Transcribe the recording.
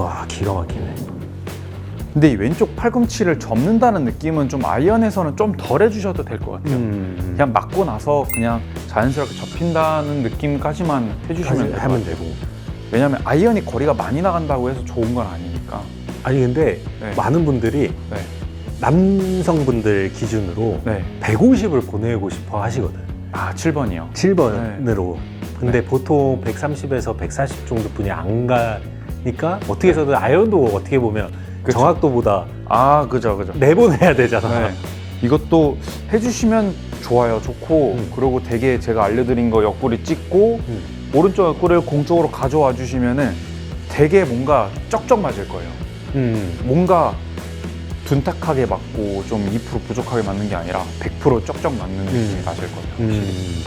와 기가 막히네. 근데 이 왼쪽 팔꿈치를 접는다는 느낌은 좀 아이언에서는 좀 덜 해주셔도 될 것 같아요. 음. 그냥 맞고 나서 그냥 자연스럽게 접힌다는 느낌까지만 해주시면 돼요. 하면 되고. 왜냐면 아이언이 거리가 많이 나간다고 해서 좋은 건 아니니까. 아니 근데 네. 많은 분들이 네. 남성분들 기준으로 네. 150을 보내고 싶어 하시거든. 아 7번이요. 7번으로. 근데 네. 보통 130에서 140 정도 분이 안 가 니까 어떻게 해서든 아이언도 어떻게 보면 그쵸. 정확도보다 아 그죠 그죠. 내보내야 되잖아. 네. 이것도 해주시면 좋아요, 좋고 음. 그리고 되게 제가 알려드린 거 옆구리 찍고 음. 오른쪽 옆구리를 공쪽으로 가져와 주시면은 되게 뭔가 쩍쩍 맞을 거예요. 음. 뭔가 둔탁하게 맞고 좀 2% 부족하게 맞는 게 아니라 100% 쩍쩍 맞는 느낌이 음. 나실 거예요. 음.